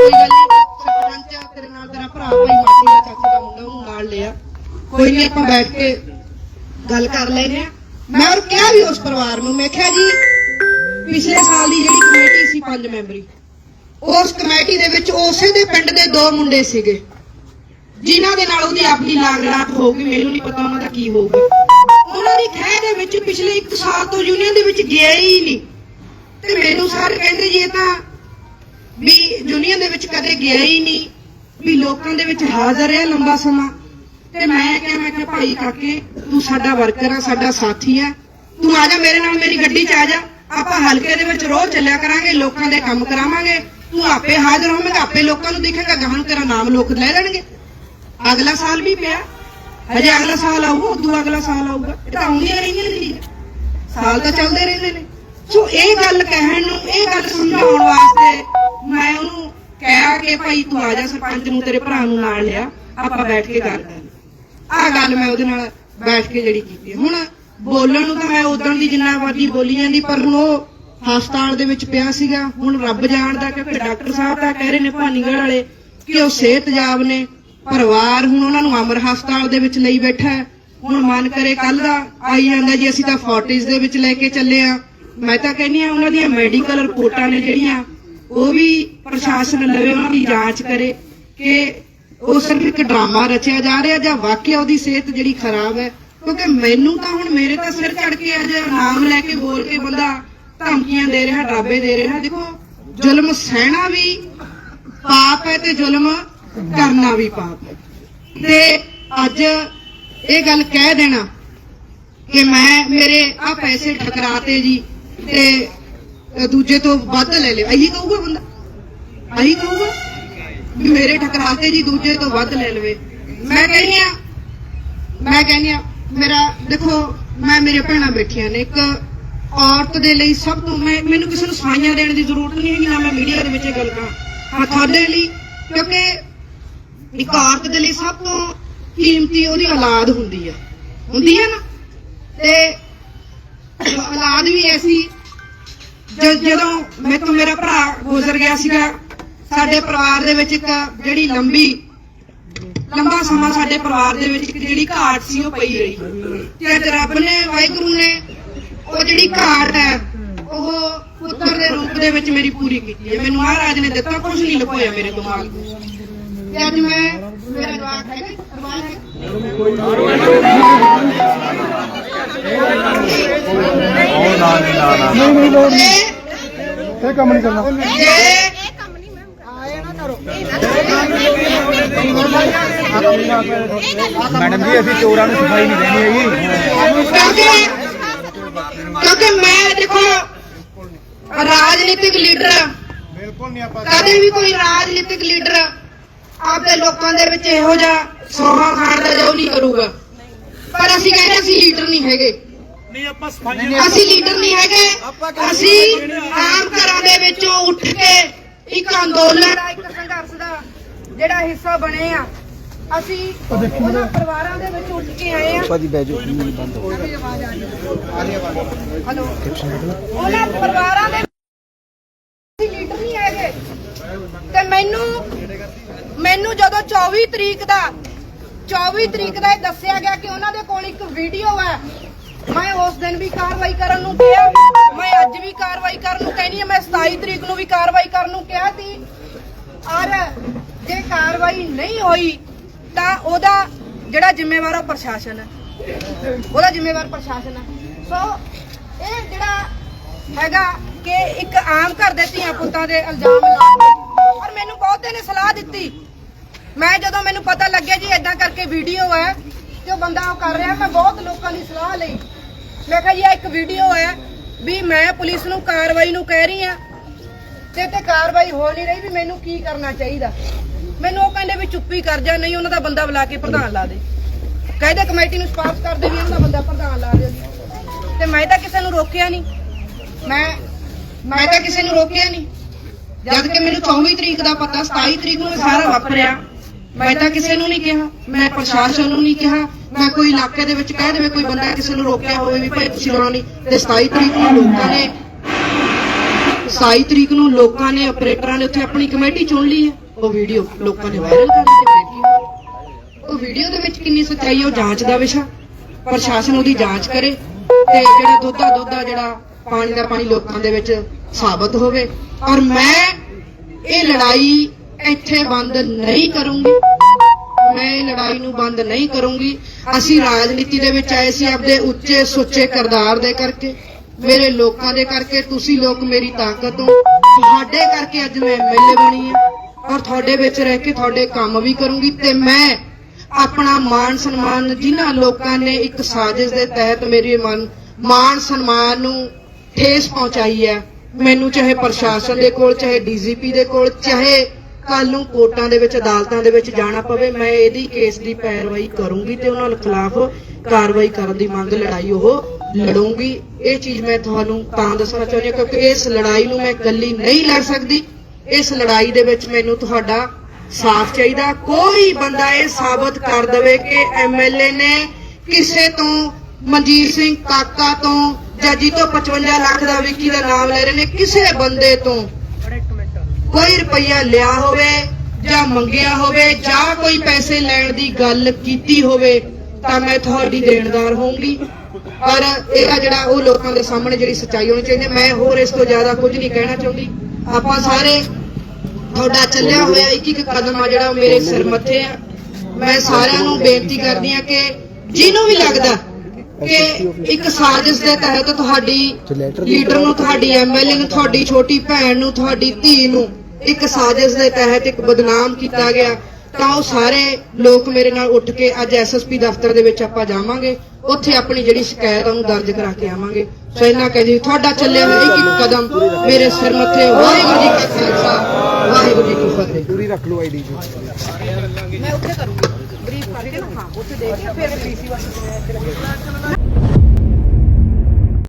ਕੋਈ ਗੱਲ ਨਹੀਂ ਸਰਪੰਚ ਆ, ਤੇਰੇ ਨਾਲ ਤੇਰਾ ਭਰਾ ਭਾਈ ਮਾਸੀ ਦਾ ਚਾਚੇ ਦਾ ਮੁੰਡਾ ਉਹਨੂੰ ਨਾਲ ਲਿਆ। ਕੋਈ ਨਹੀਂ ਆਪਾਂ ਬੈਠ ਕੇ ਗੱਲ ਕਰ ਲੈਨੇ ਮੈਂ ਉਹ ਕਿਹਾ ਵੀ ਉਸ ਪਰਿਵਾਰ ਨੂੰ ਮੈਂ ਕਿਹਾ ਜੀ ਪਿਛਲੇ ਸਾਲ ਦੀ ਜਿਹੜੀ ਕਮੇਟੀ ਸੀ ਪੰਜ ਮੈਂਬਰੀ ਉਸ ਕਮੇਟੀ ਦੇ ਵਿੱਚ ਉਸੇ ਦੇ ਪਿੰਡ ਦੇ ਦੋ ਮੁੰਡੇ ਸੀਗੇ ਜਿਨ੍ਹਾਂ ਦੇ ਨਾਲ ਉਹਦੀ ਆਪਣੀ ਲਾਗੜਾਟ ਹੋਊਗੀ ਮੈਨੂੰ ਨਹੀਂ ਪਤਾ ਉਹਨਾਂ ਦਾ ਕੀ ਹੋਊਗਾ ਉਹਨਾਂ ਦੀ ਖਹਿ ਦੇ ਵਿੱਚ ਪਿਛਲੇ 1 ਸਾਲ ਤੋਂ ਯੂਨੀਅਨ ਦੇ ਵਿੱਚ ਗਿਆ ਹੀ ਨਹੀਂ। ਤੇ ਮੈਨੂੰ ਸਾਰੇ ਕਹਿੰਦੇ ਜੀ ਇਹ ਤਾਂ ਵੀ ਯੂਨੀਅਨ ਦੇ ਵਿੱਚ ਕਦੇ ਗਿਆ ਹੀ ਨਹੀਂ, ਵੀ ਲੋਕਾਂ ਦੇ ਵਿੱਚ ਹਾਜ਼ਰ ਹੈ ਲੰਬਾ ਸਮਾਂ। ਤੇ ਮੈਂ ਕਿਹਾ ਮੈਂ ਕਿਹਾ ਭਾਈ ਕਾਕੇ, ਤੂੰ ਸਾਡਾ ਵਰਕਰ ਆ, ਸਾਡਾ ਸਾਥੀ ਆ। ਤੂੰ ਆ ਜਾ, ਮੇਰੇ ਨਾਲ ਮੇਰੀ ਗੱਡੀ 'ਚ ਆ ਜਾ। ਆਪਾਂ ਹਲਕੇ ਦੇ ਵਿੱਚ ਰੋਜ਼ ਚੱਲਿਆ ਕਰਾਂਗੇ, ਲੋਕਾਂ ਦੇ ਕੰਮ ਕਰਾਵਾਂਗੇ। ਤੂੰ ਆਪੇ ਹਾਜ਼ਰ ਹੋਵੇਂਗਾ, ਆਪੇ ਲੋਕਾਂ ਨੂੰ ਦੇਖੇਗਾ ਗਾਹਾਂ ਤੇਰਾ ਨਾਮ ਲੋਕ ਲੈ ਲੈਣਗੇ। ਅਗਲਾ ਸਾਲ ਵੀ ਪਿਆ। ਹਜੇ ਅਗਲਾ ਸਾਲ ਆਊਗਾ, ਉਦੋਂ ਅਗਲਾ ਸਾਲ ਆਊਗਾ। ਇਹ ਤਾਂ ਆਉਂਦੀਆਂ ਰਹਿੰਦੀਆਂ ਨੇ ਸਾਲ ਤਾਂ ਚੱਲਦੇ ਰਹਿੰਦੇ ਨੇ। ਸੋ ਇਹ ਗੱਲ ਕਹਿਣ ਨੂੰ, ਇਹ ਗੱਲ ਸਮਝਾਉਣ ਵਾਸਤੇ ਮੈਂ ਉਹਨੂੰ ਕਹਿਆ ਕਿ ਭਾਈ ਤੂੰ ਆ ਜਾ ਸਰਪੰਚ ਨੂੰ, ਤੇਰੇ ਭਰਾ ਨੂੰ ਨਾਲ ਲਿਆ, ਆਪਾਂ ਬੈਠ ਕੇ ਗੱਲ ਕਰਾਂਗੇ ਆਹ ਗੱਲ ਮੈਂ ਉਹਦੇ ਨਾਲ ਬੈਠ ਕੇ ਜਿਹੜੀ ਕੀਤੀ ਹੁਣ ਬੋਲਣ ਨੂੰ ਤਾਂ ਮੈਂ ਉਦੋਂ ਦੀ ਜਿੰਨਾ ਵਾਦੀ ਬੋਲੀ ਜਾਂਦੀ, ਪਰ ਹੁਣ ਉਹ ਹਸਪਤਾਲ ਦੇ ਵਿੱਚ ਪਿਆ ਸੀਗਾ। ਹੁਣ ਰੱਬ ਜਾਣਦਾ ਕਿਉਂਕਿ ਡਾਕਟਰ ਸਾਹਿਬ ਤਾਂ ਕਹਿ ਰਹੇ ਨੇ ਭਾਨੀਗੜ੍ਹ ਵਾਲੇ ਕਿ ਉਹ ਸਿਹਤਯਾਬ ਨੇ। ਪਰਿਵਾਰ ਹੁਣ ਉਹਨਾਂ ਨੂੰ ਅਮਰ ਹਸਪਤਾਲ ਦੇ ਵਿੱਚ ਲਈ ਬੈਠਾ ਹੁਣ ਮਨ ਕਰੇ ਕੱਲ ਦਾ, ਆਈ ਜਾਂਦਾ ਜੀ, ਅਸੀਂ ਤਾਂ ਫੋਰਟਿਸ ਦੇ ਵਿੱਚ ਲੈ ਕੇ ਚੱਲੇ ਆ ਮੈਂ ਤਾਂ ਕਹਿੰਨੀ ਆ ਉਹਨਾਂ ਦੀਆਂ ਮੈਡੀਕਲ ਰਿਪੋਰਟਾਂ ਨੇ ਜਿਹੜੀਆਂ ਉਹ ਵੀ ਪ੍ਰਸ਼ਾਸਨ ਲਵੇ ਉਹਨਾਂ ਦੀ ਜਾਂਚ ਕਰੇ ਕਿ ਉਹ ਸਿਰਫ ਇੱਕ ਡਰਾਮਾ ਰਚਿਆ ਜਾ ਰਿਹਾ ਜਾਂ ਵਾਕਿਆ ਉਹਦੀ ਸਿਹਤ ਜਿਹੜੀ ਖਰਾਬ ਹੈ। ਕਿਉਂਕਿ ਮੈਨੂੰ ਤਾਂ ਹੁਣ ਮੇਰੇ ਤਾਂ ਸਿਰ ਚੜ ਕੇ ਅੱਜ ਨਾਮ ਲੈ ਕੇ ਬੋਲ ਕੇ ਬੰਦਾ ਧਮਕੀਆਂ ਦੇ ਰਿਹਾ, ਡਰਾਬੇ ਦੇ ਰਿਹਾ। ਦੇਖੋ, ਜ਼ੁਲਮ ਸਹਿਣਾ ਵੀ ਪਾਪ ਹੈ ਤੇ ਜ਼ੁਲਮ ਕਰਨਾ ਵੀ ਪਾਪ ਹੈ। ਤੇ ਅੱਜ ਇਹ ਗੱਲ ਕਹਿ ਦੇਣਾ ਕਿ ਮੈਂ ਮੇਰੇ ਆ ਪੈਸੇ ਠਕਰਾਤੇ ਜੀ ਤੇ ਦੂਜੇ ਤੋਂ ਵੱਧ ਲੈ ਲਿਆ ਇਹੀ ਕਹੂਗਾ ਬੰਦਾ? ਇਹੀ ਕਹੂਗਾ? ਵੀ ਮੇਰੇ ਠਕਰਾਤੇ ਜੀ ਦੂਜੇ ਤੋਂ ਵੱਧ ਲੈ ਲਵੇ। ਮੈਂ ਕਹਿੰਦੀ ਆ, ਮੈਂ ਕਹਿੰਦੀ ਆ, ਮੇਰਾ, ਦੇਖੋ, ਮੈਂ ਮੇਰੇ ਭੈਣਾਂ ਬੈਠੀਆਂ ਨੇ। ਇੱਕ ਔਰਤ ਦੇ ਲਈ ਸਭ ਤੋਂ ਮੈਂ, ਮੈਨੂੰ ਕਿਸੇ ਨੂੰ ਸਫਾਈਆਂ ਦੇਣ ਦੀ ਜ਼ਰੂਰਤ ਨਹੀਂ ਹੈਗੀ, ਨਾ ਮੈਂ ਮੀਡੀਆ ਦੇ ਵਿੱਚ ਇਹ ਗੱਲ ਕਰਾਂ। ਹਾਂ ਤੁਹਾਡੇ ਲਈ, ਕਿਉਂਕਿ ਇੱਕ ਔਰਤ ਦੇ ਲਈ ਸਭ ਤੋਂ ਕੀਮਤੀ ਉਹਦੀ ਔਲਾਦ ਹੁੰਦੀ ਆ। ਹੁੰਦੀ ਹੈ ਨਾ? ਤੇ ਔਲਾਦ ਵੀ ਐਸੀ ਜ- ਜਦੋਂ ਤੋਂ ਮੇਰਾ ਭਰਾ ਗੁਜ਼ਰ ਗਿਆ ਸੀਗਾ ਸਾਡੇ ਪਰਿਵਾਰ ਦੇ ਵਿੱਚ ਇੱਕ ਜਿਹੜੀ ਲੰਬੀ ਲੰਬਾ ਸਮਾਂ ਸਾਡੇ ਪਰਿਵਾਰ ਦੇ ਵਿੱਚ ਇੱਕ ਜਿਹੜੀ ਘਾਟ ਸੀ ਉਹ ਪਈ ਰਹੀ। ਤੇ ਅੱਜ ਰੱਬ ਨੇ ਵਾਹਿਗੁਰੂ ਨੇ ਉਹ ਜਿਹੜੀ ਘਾਟ ਹੈ ਉਹ ਪੁੱਤਰ ਦੇ ਰੂਪ ਦੇ ਵਿੱਚ ਮੇਰੀ ਪੂਰੀ ਕੀਤੀ ਹੈ। ਮੈਨੂੰ ਮਹਾਰਾਜ ਨੇ ਦਿੱਤਾ ਕੁਝ ਨਹੀਂ ਲੁਕੋਇਆ ਮੇਰੇ ਦਿਮਾਗ ਤੋਂ ਤੇ ਅੱਜ ਮੈਂ ਮੇਰਾ ਜਵਾਬ ਹੈਗਾ ਅਰਮਾਨ ਹੈ? ਉਹ ਨਾ ਨਾ ਨਾ ਨਹੀਂ ਇਹ ਕੰਮ ਨਹੀਂ ਕਰਨਾ। ਮੈਡਮ ਜੀ ਅਸੀਂ ਚੋਰਾਂ ਨੂੰ ਸਫ਼ਾਈ ਨਹੀਂ ਦੇਣੀ ਹੈਗੀ। ਕਿਉਂਕਿ ਕਿਉਂਕਿ ਮੈਂ ਦੇਖੋ ਰਾਜਨੀਤਿਕ ਲੀਡਰ ਬਿਲਕੁਲ ਨਹੀਂ ਆਪਾਂ ਕਦੇ ਵੀ ਕੋਈ ਰਾਜਨੀਤਿਕ ਲੀਡਰ ਆਪਦੇ ਲੋਕਾਂ ਦੇ ਵਿੱਚ ਇਹੋ ਜਿਹਾ ਸੋਹਾ ਖਾਣ ਦਾ ਜੋ ਨਹੀਂ ਕਰੂਗਾ। ਪਰ ਅਸੀਂ ਕਹਿੰਦੇ ਅਸੀਂ ਲੀਡਰ ਨਹੀਂ ਹੈਗੇ। ਨਹੀਂ ਆਪਾਂ ਸਫਾਈਆਂ ਅਸੀਂ ਲੀਡਰ ਨਹੀਂ ਹੈਗੇ। ਅਸੀਂ ਆਮ ਘਰਾਂ ਦੇ ਵਿੱਚੋਂ ਉੱਠ ਕੇ ਇੱਕ ਅੰਦੋਲਨ ਦਾ ਇੱਕ ਸੰਘਰਸ਼ ਦਾ ਜਿਹੜਾ ਹਿੱਸਾ ਬਣੇ ਆ ਅਸੀਂ ਉਹਨਾਂ ਪਰਿਵਾਰਾਂ ਦੇ ਵਿੱਚ ਉੱਠ ਕੇ ਆਏ ਆ। ਭਾਜੀ ਬਹਿ ਜਾਓ ਬੰਦ ਹੋ ਹਲੋ। ਉਹਨਾਂ ਪਰਿਵਾਰਾਂ ਦੇ ਅਸੀਂ ਲੀਡਰ ਨਹੀਂ ਹੈਗੇ। ਤੇ ਮੈਨੂੰ ਮੈਨੂੰ ਜਦੋਂ 24 ਤਰੀਕ ਦਾ 24 ਤਰੀਕ ਦਾ ਇਹ ਦੱਸਿਆ ਗਿਆ ਕਿ ਉਹਨਾਂ ਦੇ ਕੋਲ ਇੱਕ ਵੀਡੀਓ ਹੈ ਮੈਂ ਉਸ ਦਿਨ ਵੀ ਕਾਰਵਾਈ ਕਰਨ ਨੂੰ ਕਿਹਾ ਮੈਂ ਅੱਜ ਵੀ ਕਾਰਵਾਈ ਕਰਨ ਨੂੰ ਕਹਿਣੀ ਹਾਂ ਮੈਂ 27 ਤਰੀਕ ਨੂੰ ਵੀ ਕਾਰਵਾਈ ਕਰਨ ਨੂੰ ਕਿਹਾ ਸੀ। ਔਰ ਜੇ ਕਾਰਵਾਈ ਨਹੀਂ ਹੋਈ, ਤਾਂ ਉਹਦਾ ਜਿਹੜਾ ਜ਼ਿੰਮੇਵਾਰ ਉਹ ਪ੍ਰਸ਼ਾਸਨ ਹੈ ਉਹਦਾ ਜ਼ਿੰਮੇਵਾਰ ਪ੍ਰਸ਼ਾਸਨ ਹੈ ਸੋ ਇਹ ਜਿਹੜਾ ਹੈਗਾ ਕਿ ਇੱਕ ਆਮ ਘਰ ਦੇ ਧੀਆਂ ਪੁੱਤਾਂ ਦੇ ਇਲਜ਼ਾਮ ਲਾਉਂਦੇ ਔਰ ਮੈਨੂੰ ਬਹੁਤੇ ਨੇ ਸਲਾਹ ਦਿੱਤੀ। ਮੈਂ ਜਦੋਂ ਮੈਨੂੰ ਪਤਾ ਲੱਗਿਆ ਜੀ ਇਦਾਂ ਕਰਕੇ ਵੀਡੀਓ ਹੈ ਤੇ ਉਹ ਬੰਦਾ ਉਹ ਕਰ ਰਿਹਾ। ਮੈਂ ਬਹੁਤ ਲੋਕਾਂ ਦੀ ਸਲਾਹ ਲਈ। ਮੈਂ ਕਿਹਾ ਜੀ ਇਹ ਇੱਕ ਵੀਡੀਓ ਹੈ ਵੀ ਮੈਂ ਪੁਲਿਸ ਨੂੰ ਕਾਰਵਾਈ ਨੂੰ ਕਹਿ ਰਹੀ ਆ ਤੇ ਤੇ ਕਾਰਵਾਈ ਹੋ ਨਹੀਂ ਰਹੀ ਵੀ ਮੈਨੂੰ ਕੀ ਕਰਨਾ ਚਾਹੀਦਾ। ਮੈਨੂੰ ਉਹ ਕਹਿੰਦੇ ਵੀ ਚੁੱਪੀ ਕਰ ਜਾ, ਨਹੀਂ ਉਹਨਾਂ ਦਾ ਬੰਦਾ ਬੁਲਾ ਕੇ ਪ੍ਰਧਾਨ ਲਾ ਦੇ। ਕਹਿੰਦੇ ਕਮੇਟੀ ਨੂੰ ਸਪਾਰਸ਼ ਕਰਦੇ ਵੀ ਉਹਨਾਂ ਦਾ ਬੰਦਾ ਪ੍ਰਧਾਨ ਲਾ ਦਿਓ ਤੇ ਮੈਂ ਤਾਂ ਕਿਸੇ ਨੂੰ ਰੋਕਿਆ ਨਹੀਂ। ਮੈਂ ਮੈਂ ਤਾਂ ਕਿਸੇ ਨੂੰ ਰੋਕਿਆ ਨਹੀਂ। ਜਦ ਕਿ ਮੈਨੂੰ 24 ਤਰੀਕ ਦਾ ਪਤਾ 27 ਤਰੀਕ ਨੂੰ ਸਾਰਾ ਵਾਪਰਿਆ। ਮੈਂ ਤਾਂ ਕਿਸੇ ਨੂੰ ਨਹੀਂ ਕਿਹਾ। ਮੈਂ ਪ੍ਰਸ਼ਾਸਨ ਨੂੰ ਨਹੀਂ ਕਿਹਾ। ਮੈਂ ਕੋਈ ਇਲਾਕੇ ਦੇ ਵਿੱਚ ਕਹਿ ਦੇਵੇ ਕੋਈ ਬੰਦਾ ਕਿਸੇ ਨੂੰ ਰੋਕਿਆ ਹੋਵੇ ਵੀ ਭਾਈ ਤੁਸੀਂ ਰੋਣਾ ਨਹੀਂ ਤੇ 27 ਤਰੀਕ ਨੂੰ ਲੋਕਾਂ ਨੇ 27 ਤਰੀਕ ਨੂੰ ਲੋਕਾਂ ਨੇ ਆਪਰੇਟਰਾਂ ਨੇ ਉੱਥੇ ਆਪਣੀ ਕਮੇਟੀ ਚੁਣ ਲਈ ਹੈ। ਉਹ ਵੀਡੀਓ ਲੋਕਾਂ ਨੇ ਵਾਇਰਲ ਕਰ ਦਿੱਤੀ ਉਹ ਵੀਡੀਓ ਦੇ ਵਿੱਚ ਕਿੰਨੀ ਸੱਚਾਈ ਹੈ ਉਹ ਜਾਂਚ ਦਾ ਵਿਸ਼ਾ। ਪ੍ਰਸ਼ਾਸਨ ਉਹਦੀ ਜਾਂਚ ਕਰੇ ਤੇ ਜਿਹੜਾ ਦੁੱਧਾ ਦੁੱਧਾ ਜਿਹੜਾ ਪਾਣੀ ਦਾ ਪਾਣੀ ਲੋਕਾਂ ਦੇ ਵਿੱਚ ਸਾਬਤ ਹੋਵੇ। ਔਰ ਮੈਂ ਇਹ ਲੜਾਈ ਇੱਥੇ ਬੰਦ ਨਹੀਂ ਕਰੂੰਗੀ। ਮੈਂ ਇਹ ਲੜਾਈ ਨੂੰ ਬੰਦ ਨਹੀਂ ਕਰੂੰਗੀ। ਅਸੀਂ ਰਾਜਨੀਤੀ ਦੇ ਵਿੱਚ ਆਏ ਸੀ ਆਪਦੇ ਉੱਚੇ ਸੁੱਚੇ ਕਰਦਾਰ ਦੇ ਕਰਕੇ। ਮੇਰੇ ਲੋਕਾਂ ਦੇ ਕਰਕੇ, ਤੁਸੀਂ ਲੋਕ ਮੇਰੀ ਤਾਕਤ ਹੋ। ਤੁਹਾਡੇ ਕਰਕੇ ਅੱਜ ਮੈਂ ਐਮਐਲਏ ਬਣੀ ਹਾਂ। ਔਰ ਤੁਹਾਡੇ ਵਿੱਚ ਰਹਿ ਕੇ ਤੁਹਾਡੇ ਕੰਮ ਵੀ ਕਰੂੰਗੀ ਤੇ ਮੈਂ ਆਪਣਾ ਮਾਣ ਸਨਮਾਨ ਜਿਨ੍ਹਾਂ ਲੋਕਾਂ ਨੇ ਇੱਕ ਸਾਜ਼ਿਸ਼ ਦੇ ਤਹਿਤ ਮੇਰੇ ਮਨ, ਮਾਣ ਸਨਮਾਨ ਨੂੰ ਠੇਸ ਪਹੁੰਚਾਈ ਹੈ, ਮੈਨੂੰ ਚਾਹੇ ਪ੍ਰਸ਼ਾਸਨ ਦੇ ਕੋਲ, ਚਾਹੇ ਡੀਜੀਪੀ ਦੇ ਕੋਲ, ਚਾਹੇ ਕੱਲ ਨੂੰ ਕੋਰਟਾਂ ਦੇ ਵਿੱਚ, ਅਦਾਲਤਾਂ ਦੇ ਵਿੱਚ ਜਾਣਾ ਪਵੇ, ਮੈਂ ਇਹਦੀ ਕੇਸ ਦੀ ਪੈਰਵਾਈ ਕਰੂੰਗੀ ਤੇ ਉਹਨਾਂ ਖਿਲਾਫ ਕਾਰਵਾਈ ਕਰਨ ਦੀ ਮੰਗ, ਲੜਾਈ ਉਹ ਲੜੂੰਗੀ। ਇਹ ਚੀਜ਼ ਮੈਂ ਤੁਹਾਨੂੰ ਤਾਂ ਦੱਸਣਾ ਚਾਹੁੰਦੀ ਹਾਂ, ਕਿਉਂਕਿ ਇਸ ਲੜਾਈ ਨੂੰ ਮੈਂ ਇਕੱਲੀ ਨਹੀਂ ਲੜ ਸਕਦੀ। ਇਸ ਲੜਾਈ ਦੇ ਵਿੱਚ ਮੈਨੂੰ ਤੁਹਾਡਾ ਸਾਥ ਚਾਹੀਦਾ। ਕੋਈ ਬੰਦਾ ਇਹ ਸਾਬਤ ਕਰ ਦੇਵੇ ਕਿ ਐਮਐਲਏ ਨੇ ਕਿਸੇ ਤੋਂ, ਮਨਜੀਤ ਸਿੰਘ ਕਾਕਾ ਤੋਂ ਜਾਂ ਜੀ ਤੋਂ 55 ਲੱਖ ਦਾ ਵਿੱਕੀ ਦਾ ਨਾਮ ਲੈ ਰਹੇ ਨੇ, ਕਿਸੇ ਬੰਦੇ ਤੋਂ ਕੋਈ ਰੁਪਈਆ ਲਿਆ ਹੋਵੇ ਜਾਂ ਮੰਗਿਆ ਹੋਵੇ ਜਾਂ ਕੋਈ ਪੈਸੇ ਲੈਣ ਦੀ ਗੱਲ ਕੀਤੀ ਹੋਵੇ, ਤਾਂ ਮੈਂ ਤੁਹਾਡੀ ਦੇਣਦਾਰ ਹੋਊਂਗੀ ਪਰ ਇਹ ਜਿਹੜਾ ਉਹ ਲੋਕਾਂ ਦੇ ਸਾਹਮਣੇ ਜਿਹੜੀ ਸੱਚਾਈ ਹੋਣੀ ਚਾਹੀਦੀ ਹੈ। ਮੈਂ ਹੋਰ ਇਸ ਤੋਂ ਜ਼ਿਆਦਾ ਕੁਝ ਨਹੀਂ ਕਹਿਣਾ ਚਾਹੁੰਦੀ ਆਪਾਂ ਸਾਰੇ ਤੁਹਾਡਾ ਚੱਲਿਆ ਹੋਇਆ ਇੱਕ ਇੱਕ ਕਦਮ ਆ ਜਿਹੜਾ ਉਹ ਮੇਰੇ ਸਿਰ ਮੱਥੇ ਆ ਮੈਂ ਸਾਰਿਆਂ ਨੂੰ ਬੇਨਤੀ ਕਰਦੀ ਆ ਕਿ ਜਿਹਨੂੰ ਵੀ ਲੱਗਦਾ ਕਿ ਇੱਕ ਸਾਜ਼ਿਸ਼ ਦੇ ਤਹਿਤ ਤੁਹਾਡੀ ਲੀਡਰ ਨੂੰ, ਤੁਹਾਡੀ ਐਮਐਲਏ ਨੂੰ, ਤੁਹਾਡੀ ਛੋਟੀ ਭੈਣ ਨੂੰ, ਤੁਹਾਡੀ ਧੀ ਨੂੰ ਇੱਕ ਸਾਜ਼ਿਸ਼ ਦੇ ਤਹਿਤ ਇੱਕ ਬਦਨਾਮ ਕੀਤਾ ਗਿਆ ਤਾਂ ਉਹ ਸਾਰੇ ਲੋਕ ਮੇਰੇ ਨਾਲ ਉੱਠ ਕੇ ਅੱਜ ਐਸਐਸਪੀ ਦਫ਼ਤਰ ਦੇ ਵਿੱਚ ਆਪਾਂ ਜਾਵਾਂਗੇ ਉੱਥੇ ਆਪਣੀ ਜਿਹੜੀ ਸ਼ਿਕਾਇਤ ਆ ਉਹਨੂੰ ਦਰਜ ਕਰਾ ਕੇ ਆਵਾਂਗੇ। ਸੋ ਇਹਨਾਂ ਕਹਿੰਦੀ ਤੁਹਾਡਾ ਚੱਲਿਆ ਹੋਇਆ ਇੱਕ ਇੱਕ ਕਦਮ ਮੇਰੇ ਸਿਰ ਮੱਥੇ ਵਾਹਿਗੁਰੂ ਜੀ ਕਾ ਖਾਲਸਾ ਵਾਹਿਗੁਰੂ ਜੀ ਕੀ ਫਤਿਹ। ਪੂਰੀ ਰੱਖ ਲਓ ਆਈਡੀ ਮੈਂ ਉੱਥੇ ਕਰੂੰਗੀ। ਬਰੀਫ ਕਰਕੇ ਨਾ ਹਾਂ ਉੱਥੇ ਦੇਖ ਕੇ ਫਿਰ ਡੀਸੀ ਵਾਸਤੇ।